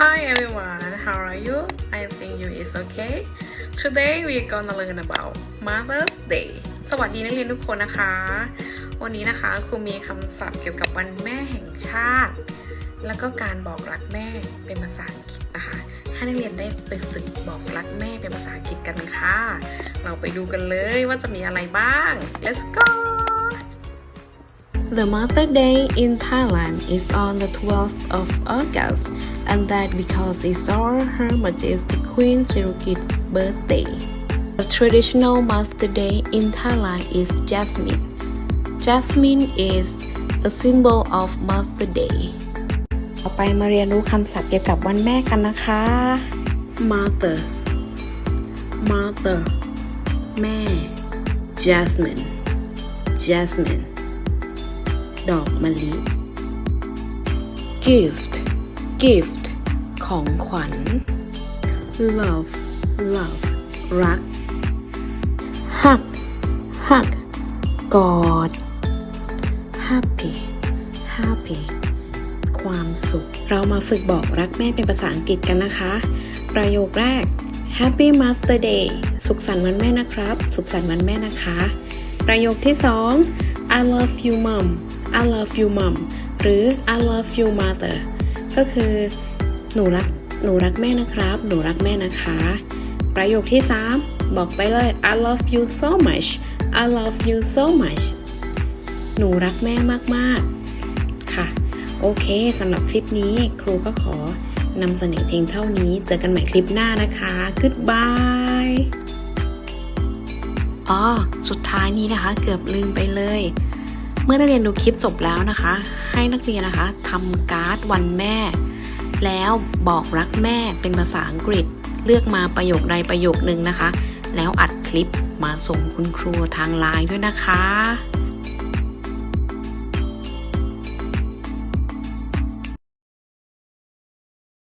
Hi everyone, how are you? I think you is okay. Today we're gonna learn about Mother's Day. สวัสดีนักเรียนทุกคนนะคะ วันนี้นะคะครูมีคำศัพท์เกี่ยวกับวันแม่แห่งชาติ แล้วก็การบอกรักแม่เป็นภาษาอังกฤษนะคะ ให้นักเรียนได้ไปฝึกบอกรักแม่เป็นภาษาอังกฤษกันค่ะ เราไปดูกันเลยว่าจะมีอะไรบ้าง Let's go The Mother Day in Thailand is on the 12th of August, and that because it's our Her Majesty Queen Sirikit's birthday. The traditional Mother Day in Thailand is Jasmine. Jasmine is a symbol of Mother Day. ต่อไปมาเรียนรู้คำศัพท์เกี่ยวกับวันแม่กันนะคะ Mother Mother แม่ Jasmine Jasmine ดอกมะลิ gift gift ของขวัญ love love รัก hug hug กอด happy happy ความสุข เรามาฝึกบอกรักแม่เป็นภาษาอังกฤษกันนะคะ ประโยคแรก Happy Mother Day สุขสันต์วันแม่นะครับ สุขสันต์วันแม่นะคะ ประโยคที่สอง I love you mom I love you mom หรือ I love you mother ก็คือหนูรักหนูรักแม่นะครับ หนูรักแม่นะคะ ประโยคที่สามบอกไปเลย I love you so much I love you so much หนูรักแม่มากๆ ค่ะ โอเคสำหรับคลิปนี้ครูก็ขอนำเสนอเพียงเท่านี้ เจอกันใหม่คลิปหน้านะคะ Goodbye อ๋อ สุดท้ายนี้นะคะ เกือบลืมไปเลย เมื่อนักเรียนดูคลิปจบแล้วนะคะ ให้นักเรียนนะคะทำการ์ดวันแม่ แล้วบอกรักแม่เป็นภาษาอังกฤษ เลือกมาประโยคใดประโยคนึงนะคะ แล้วอัดคลิปมาส่งคุณครูทางไลน์ด้วยนะคะ